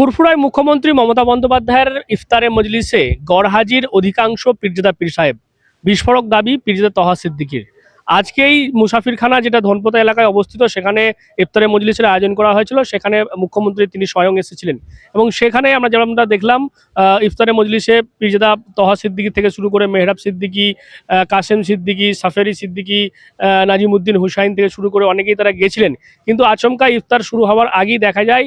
ফুরফুরায় মুখ্যমন্ত্রী মমতা বন্দ্যোপাধ্যায়ের ইফতারে মজলিসে গড়হাজির অধিকাংশ পীরজাদা পীর সাহেব। বিস্ফোরক দাবি পীরজাদা তহা সিদ্দিকির। আজকেই মুসাফিরখানা, যেটা ধনপতা এলাকায় অবস্থিত, সেখানে ইফতারে মজলিসের আয়োজন করা হয়েছিল। সেখানে মুখ্যমন্ত্রী তিনি স্বয়ং এসেছিলেন। এবং সেখানে আমরা যেমনটা দেখলাম ইফতারে মজলিসে পীরজাদা তহা সিদ্দিকি থেকে শুরু করে মেহরাব সিদ্দিকি কাসেম সিদ্দিকি, সাফেরি সিদ্দিকি নাজিমুদ্দিন হুসাইন থেকে শুরু করে অনেকেই তারা গেছিলেন। কিন্তু আচমকা ইফতার শুরু হওয়ার আগেই দেখা যায়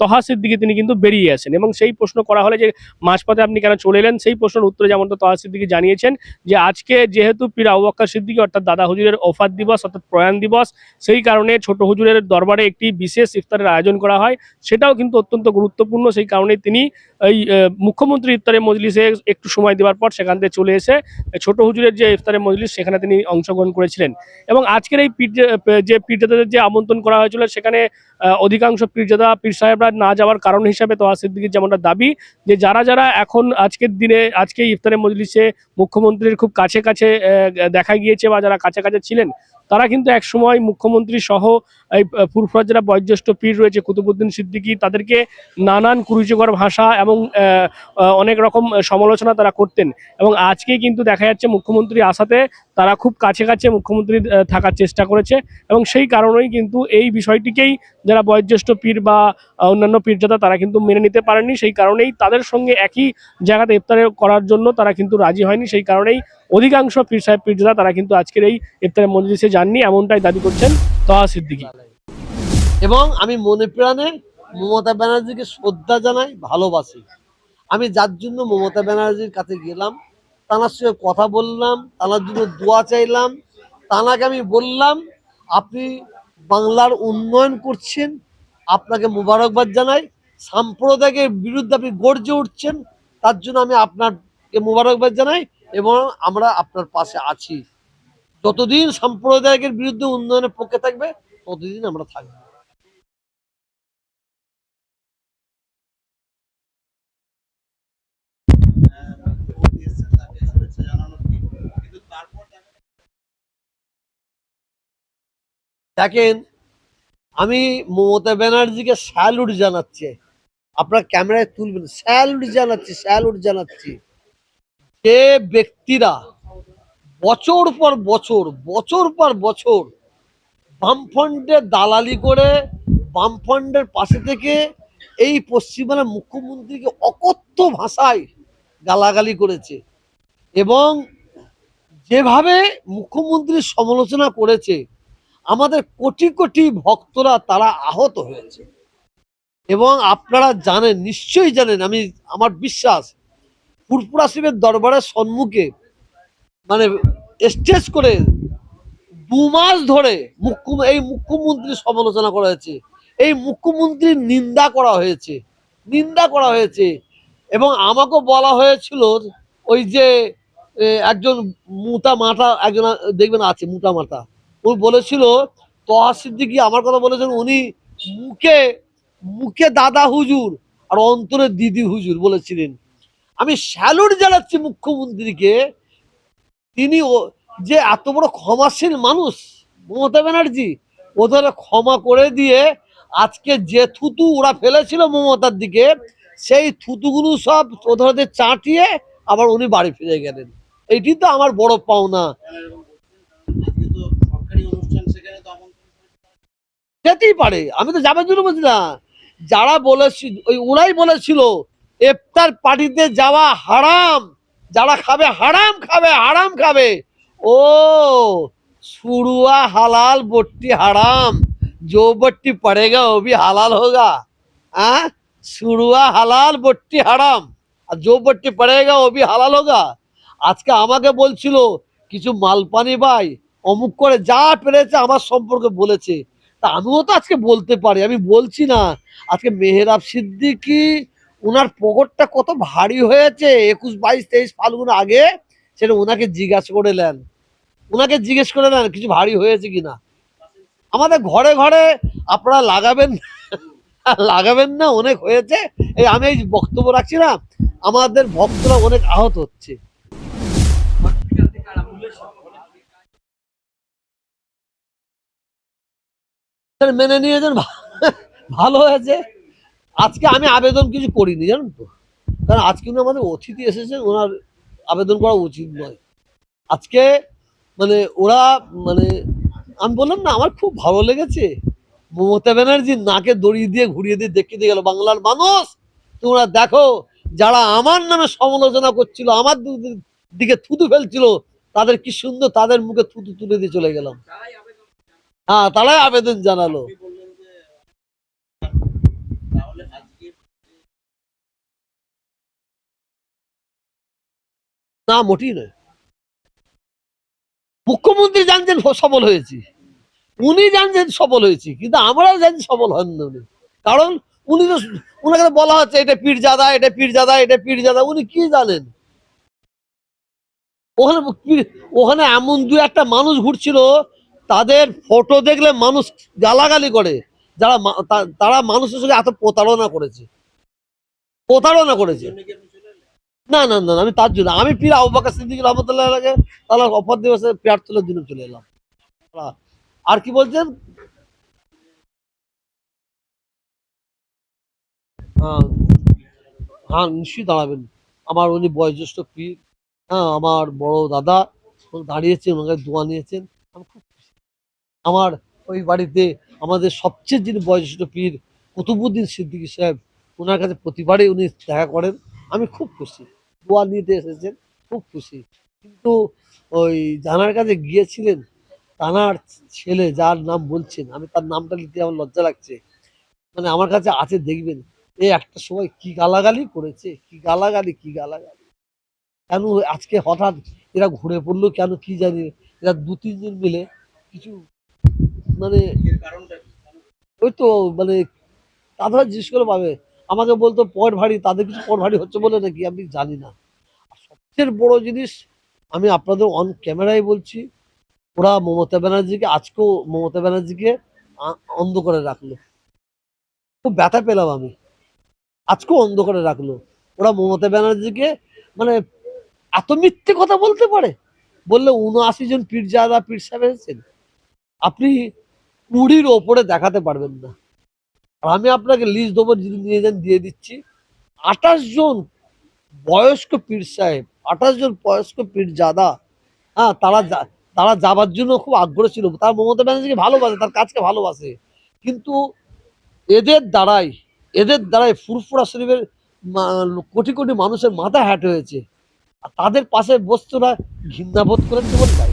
তহা সিদ্দিকি তিনি কিন্তু বেরিয়ে আসেন। এবং সেই প্রশ্ন করা হলে যে, মাঝপথে আপনি কেন চলে এলেন? সেই প্রশ্নের উত্তরে যেমনটা তহা সিদ্দিকি জানিয়েছেন যে, আজকে যেহেতু পীর আবু বক্কর সিদ্দিকি, অর্থাৎ দাদা হুজুরের ওফাত দিবস অর্থাৎ প্রয়াণ দিবস, সেই কারণে ছোট হুজুরের দরবারে একটি বিশেষ ইফতারের আয়োজন করা হয়। সেটাও কিন্তু অত্যন্ত গুরুত্বপূর্ণ, সেই কারণে তিনি এই মুখ্যমন্ত্রী ইফতারের মজলিসে একটু সময় দেওয়ার পর সেখান থেকে চলে এসে ছোট হুজুরের যে ইফতারের মজলিস, সেখানে তিনি অংশগ্রহণ করেছিলেন। এবং আজকের এই পীর যে- পীরজাদাদের যে আমন্ত্রণ করা হয়েছিল, সেখানে অধিকাংশ পীরজাদা, পীর সাহেবরা না যাওয়ার কারণ হিসাবে তো সিদ্দিকির যেমনটা দাবি, যে যারা যারা এখন আজকের দিনে, আজকে ইফতারের মজলিসে মুখ্যমন্ত্রীর খুব কাছে কাছে দেখা গিয়েছে বা যারা কাছে কাছে ছিলেন তারা কিন্তু এক সময় মুখ্যমন্ত্রী সহ এই ফুরফুরার যারা বয়োজ্যেষ্ঠ পীর রয়েছে কুতুবুদ্দিন সিদ্দিকী। তাদেরকে নানান কুরুচিকর ভাষা এবং অনেক রকম সমালোচনা তারা করতেন। এবং আজকে কিন্তু দেখা যাচ্ছে মুখ্যমন্ত্রী আসাতে তারা খুব কাছে কাছে মুখ্যমন্ত্রী থাকার চেষ্টা করেছে। এবং সেই কারণেই কিন্তু এই বিষয়টিকেই যারা বয়োজ্যেষ্ঠ পীর বা অন্যান্য পীরজাদা তারা কিন্তু মেনে নিতে পারেননি। সেই কারণেই তাদের সঙ্গে একই জায়গাতে ইফতারে করার জন্য তারা কিন্তু রাজি হয়নি। সেই কারণেই অধিকাংশ পীর সাহেব, পীরজাদা তারা কিন্তু আজকের এই ইফতারের মজলিসে যাননি। এমনটাই দাবি করছেন তহা সিদ্দিকী। এবং আমি মনে প্রাণে মমতা ব্যানার্জিকে শ্রদ্ধা জানাই, ভালোবাসি। আমি যার জন্য মমতা ব্যানার্জির কাছে গেলাম, তানার সঙ্গে কথা বললাম, তানার জন্য দোয়া চাইলাম, তানাকে আমি বললাম, আপনি বাংলার উন্নয়ন করছেন, আপনাকে মোবারকবাদ জানাই, সাম্প্রদায়িকের বিরুদ্ধে আপনি গর্জে উঠছেন, তার জন্য আমি আপনাকে মোবারকবাদ জানাই এবং আমরা আপনার পাশে আছি। যতদিন সাম্প্রদায়িকের বিরুদ্ধে উন্নয়নের পক্ষে থাকবে, ততদিন আমরা থাকব। দেখেন, আমি মমতা ব্যানার্জিকে স্যালুট জানাচ্ছি। আপনার ক্যামেরায় তুলবেন, স্যালুট জানাচ্ছি স্যালুট জানাচ্ছি। যে ব্যক্তিরা বছর পর বছর বছর পর বছর বামফ্রন্টের দালালি করে, বামফ্রন্টের পাশে থেকে এই পশ্চিমবাংলার মুখ্যমন্ত্রীকে অকথ্য ভাষায় গালাগালি করেছে এবং যেভাবে মুখ্যমন্ত্রীর সমালোচনা করেছে আমাদের কোটি কোটি ভক্তরা তারা আহত হয়েছে। এবং আপনারা জানেন, নিশ্চয়ই জানেন, আমি, আমার বিশ্বাস ফুরফুরা শিবের দরবারের সম্মুখে মানে স্টেজ করে দু মাস ধরে মুখ্য এই মুখ্যমন্ত্রীর সমালোচনা করা হয়েছে, এই মুখ্যমন্ত্রীর নিন্দা করা হয়েছে, নিন্দা করা হয়েছে। এবং আমাকেও বলা হয়েছিল ওই যে একজন মুতা মাথা একজন, দেখবেন আছে, মুতা মাথা উনি বলেছিল তহা সিদ্দিকি আমার কথা বলেছেন, উনি মুখে মুখে দাদা হুজুর আর অন্তরে দিদি হুজুর বলেছিলেন। আমি স্যালুট জানাচ্ছি মুখ্যমন্ত্রীকে, তিনি ও- যে এত বড় ক্ষমাশীল মানুষ, মমতা ব্যানার্জি, ওদের ক্ষমা করে দিয়ে আজকে যে থুতু ওরা ফেলেছিল মমতার দিকে, সেই থুতুগুলো সব ওদের চাটিয়ে আবার উনি বাড়ি ফিরে গেলেন। এইটি তো আমার বড় পাওনা। যেতেই পারে, আমি তো যাবার জন্য বলছি না। যারা বলেছি, ওই ওরাই বলেছিল, এফতার পার্টিতে যাওয়া হারাম, যারা খাবে হারাম খাবে হারাম খাবে। ও, সুরুয়া হালাল বট্টি হারাম জো বট্টি পড়েগা, ও হালাল হোগা। হ্যাঁ সুরুয়া হালাল বট্টি হারাম, আর জো বট্টি পড়েগা, ও হালাল হোগা। আজকে আমাকে বলছিল, কিছু মালপানি ভাই, অমুক করে যা পেরেছে, আমার সম্পর্কে বলেছে। তা আমিও তো আজকে বলতে পারি, আমি বলছি না। আজকে মেহেরাব সিদ্দিকি ওনার পকটটা কত ভারী হয়েছে, একুশ, বাইশ, তেইশ ফাল্গুন আগে, সেটা ওনাকে জিজ্ঞাসা করে নেন। ওনাকে জিজ্ঞেস করে নেন, কিছু ভারী হয়েছে কিনা আমাদের ঘরে ঘরে আপনারা লাগাবেন লাগাবেন না, অনেক হয়েছে। এই আমি এই বক্তব্য রাখছি না, আমাদের ভক্তরা অনেক আহত হচ্ছে। মেনে নিয়েছেন ভালো হয়েছে। আজকে আমি আবেদন কিছু করিনি, জানেন তো। কারণ আজকে উনি আমাদের অতিথি এসেছেন, ওনার আবেদন করা উচিত নয়। আজকে মানে ওরা মানে আমি বললাম না, আমার খুব ভালো লেগেছে। মমতা ব্যানার্জি নাকে দড়ি দিয়ে ঘুরিয়ে দিয়ে দেখিয়ে গেল, বাংলার মানুষ, তোমরা দেখো, যারা আমার নামে সমালোচনা করছিল, আমার দিকে থুতু ফেলছিল, তাদের কি সুন্দর, তাদের মুখে থুতু তুলে দিয়ে চলে গেলাম। হ্যাঁ তারাই আবেদন জানালো। না মোটেই নয়। মুখ্যমন্ত্রী জানছেন স- সফল হয়েছি। উনি জানছেন সফল হয়েছি কিন্তু আমরাও জানি সফল হন না উনি। কারণ উনি তো ওনাকে তো বলা হচ্ছে এটা পীরজাদা এটা পীরজাদা এটা পীরজাদা উনি কি জানেন? ওখানে পীর- ওখানে এমন দু একটা মানুষ ঘুরছিল তাদের ফটো দেখলে মানুষ গালাগালি করে। যারা তারা মানুষের সঙ্গে এত প্রতারণা করেছে। প্রতারণা করেছে। না না না, আমি তার জন্য আমি পীর আবু বাকর সিদ্দিক রহমতুল্লাহ আগে তাহলে অপর দিবসে পেয়ার তোলার জন্য চলে এলাম। আর কি বলছেন? হ্যাঁ হ্যাঁ নিশ্চয়ই দাঁড়াবেন। আমার উনি বয়োজ্যেষ্ঠ পীর। হ্যাঁ আমার বড় দাদা। দাঁড়িয়েছেন, ওনাকে দোয়া নিয়েছেন। আমি খুব আমার ওই বাড়িতে আমাদের সবচেয়ে যিনি বয়োজ্যেষ্ঠ পীর কুতুবুদ্দিন সিদ্দিকী সাহেব ওনার কাছে প্রতিবারই উনি দেখা করেন। আমি খুব খুশি। দোয়া নিতে এসেছেন, খুব খুশি। কিন্তু ওই জানার কাছে গিয়েছিলেন, তানার ছেলে যার নাম বলছেন, আমি তার নামটা নিতে আমার লজ্জা লাগছে। মানে আমার কাছে আছে, দেখবেন এই একটা সময় কি গালাগালি করেছে, কি গালাগালি কি গালাগালি। কেন আজকে হঠাৎ এরা ঘুরে পড়ল, কেন কি জানি, এরা দু তিনজন মিলে কিছু মানে ওই তো মানে তাদের জিজ্ঞেস করে পাবে আমাকে বলতো পর ভারী, তাদের কিছু পর ভারী হচ্ছে বলে নাকি? আমি জানি না। সবচেয়ে বড় জিনিস, আমি আপনাদের অন ক্যামেরায় বলছি, ওরা মমতা ব্যানার্জিকে, আজকেও মমতা ব্যানার্জিকে অন্ধ করে রাখল। খুব ব্যথা পেলাম আমি। আজকেও অন্ধ করে রাখল। ওরা মমতা ব্যানার্জিকে মানে এত মিথ্যে কথা বলতে পারে? বললে উনআশি জন পীরজাদা পীর সাহেব এসেছেন। আপনি কুড়ির ওপরে দেখাতে পারবেন না। আর আমি আপনাকে লিস্ট দেবো যদি নিয়ে যান, দিয়ে দিচ্ছি। আঠাশ জন বয়স্ক পীর সাহেব, আঠাশ জন বয়স্ক পীর জাদা হ্যাঁ তারা তারা যাবার জন্য খুব আগ্রহ ছিল। তার মমতা ব্যানার্জিকে ভালোবাসে, তার কাজকে ভালোবাসে। কিন্তু এদের দ্বারাই এদের দ্বারাই ফুরফুরা শরীফের কোটি কোটি মানুষের মাথা হ্যাট হয়েছে। আর তাদের পাশে বস্তুরা ঘৃণাবোধ করেন তাই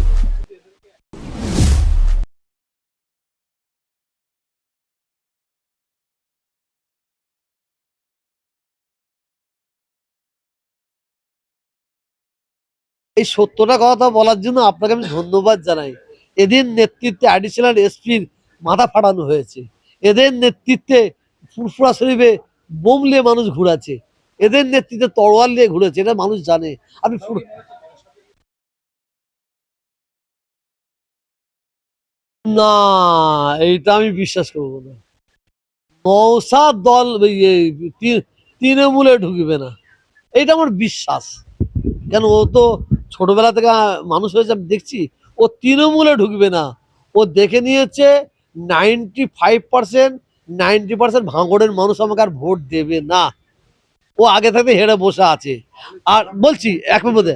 এই সত্যটা কথা বলার জন্য আপনাকে আমি ধন্যবাদ জানাই। এদের নেতৃত্বে অ্যাডিশনাল এসপির মাথা ফাটানো হয়েছে। এদের নেতৃত্বে ফুরফুরা শরীফে বোম নিয়ে মানুষ ঘুরাচ্ছে। এদের নেতৃত্বে তরোয়াল নিয়ে ঘুরেছে, এটা মানুষ জানে। আমি না, এইটা আমি বিশ্বাস করব না। নৌসাদ দল তৃণমূলে ঢুকবে না। এইটা আমার বিশ্বাস। কেন ও তো ছোটবেলা থেকে মানুষ হয়েছে, আমি দেখছি, ও তৃণমূলে ঢুকবে না। ও দেখে নিয়েছে ninety five percent ninety percent ভাঙড়ের মানুষ আমাকে আর ভোট দেবে না। ও আগে থেকে হেরে বসে আছে। আর বলছি, এক মিনিট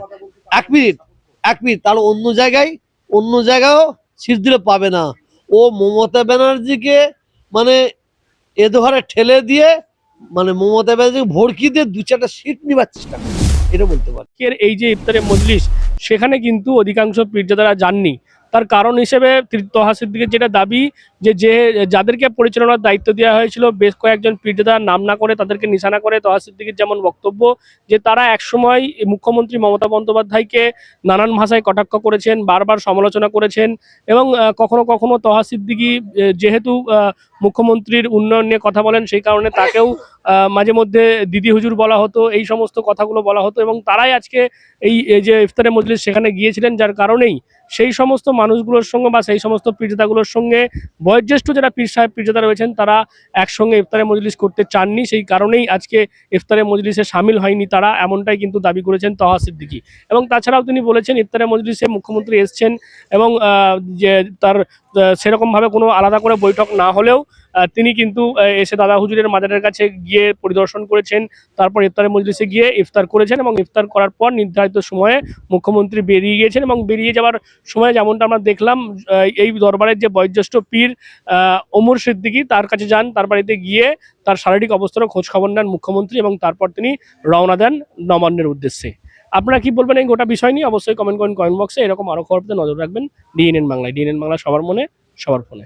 এক মিনিট এক মিনিট, তাহলে অন্য জায়গায়, অন্য জায়গায়ও সিট দিলে পাবে না। ও মমতা ব্যানার্জিকে মানে এদোহারে ঠেলে দিয়ে মানে মমতা ব্যানার্জিকে ভড়কি দিয়ে দু চারটা সিট নিবার চেষ্টা করে এটা বলতে পারি। এই যে ইফতারের মজলিস সেখানে কিন্তু অধিকাংশ পীরজাদারা যাননি। তার কারণ হিসেবে তহা সিদ্দিকের যেটা দাবি যে যে যাদেরকে পরিচালনার দায়িত্ব দেওয়া হয়েছিল, বেশ কয়েকজন পীরজাদার নাম না করে তাদেরকে নিশানা করে তহা সিদ্দিকের যেমন বক্তব্য যে তারা একসময় মুখ্যমন্ত্রী মমতা বন্দ্যোপাধ্যায়কে নানান ভাষায় কটাক্ষ করেছেন, বারবার সমালোচনা করেছেন এবং কখনো কখনো তহা সিদ্দিকি যেহেতু মুখ্যমন্ত্রীর উন্নয়ন নিয়ে কথা বলেন সেই কারণে তাকেও মাঝে মধ্যে দিদি হুজুর বলা হতো, এই সমস্ত কথাগুলো বলা হতো এবং তারাই আজকে এই যে ইফতারে মজলিস সেখানে গিয়েছিলেন যার কারণেই সেই সমস্ত মানুষগুলোর সঙ্গে বা সেই সমস্ত পীরজাদাগুলোর সঙ্গে বয়োজ্যেষ্ঠ যারা পীর সাহেব, পীরজাদা রয়েছেন, তারা একসঙ্গে ইফতারে মজলিস করতে চাননি। সেই কারণেই আজকে ইফতারে মজলিসে সামিল হয়নি তারা, এমনটাই কিন্তু দাবি করেছেন তহা সিদ্দিকি। এবং তাছাড়াও তিনি বলেছেন ইফতারে মজলিসে মুখ্যমন্ত্রী এসছেন এবং যে তার সেরকমভাবে কোনো আলাদা করে বৈঠক না হলেও তিনি কিন্তু এসে দাদা হুজুরের মাজারের কাছে গিয়ে পরিদর্শন করেছেন, তারপর ইফতারের মজলিসে গিয়ে ইফতার করেছেন এবং ইফতার করার পর নির্ধারিত সময়ে মুখ্যমন্ত্রী বেরিয়ে গিয়েছেন এবং বেরিয়ে যাওয়ার সময় যেমনটা আমরা দেখলাম এই দরবারের যে বয়োজ্যেষ্ঠ পীর ওমর সিদ্দিকী তার কাছে যান, তার বাড়িতে গিয়ে তার শারীরিক অবস্থারও খোঁজ খবর নেন মুখ্যমন্ত্রী এবং তারপর তিনি রওনা দেন নবান্নের উদ্দেশ্যে। আপনারা কি বলবেন এই গোটা বিষয় নিয়ে? অবশ্যই কমেন্ট করেন কমেন্ট বক্সে, এরকম আরও খবর নজর রাখবেন। ডিএনএন বাংলায় ডিএনএন বাংলা সবার মনে, সবার ফোনে।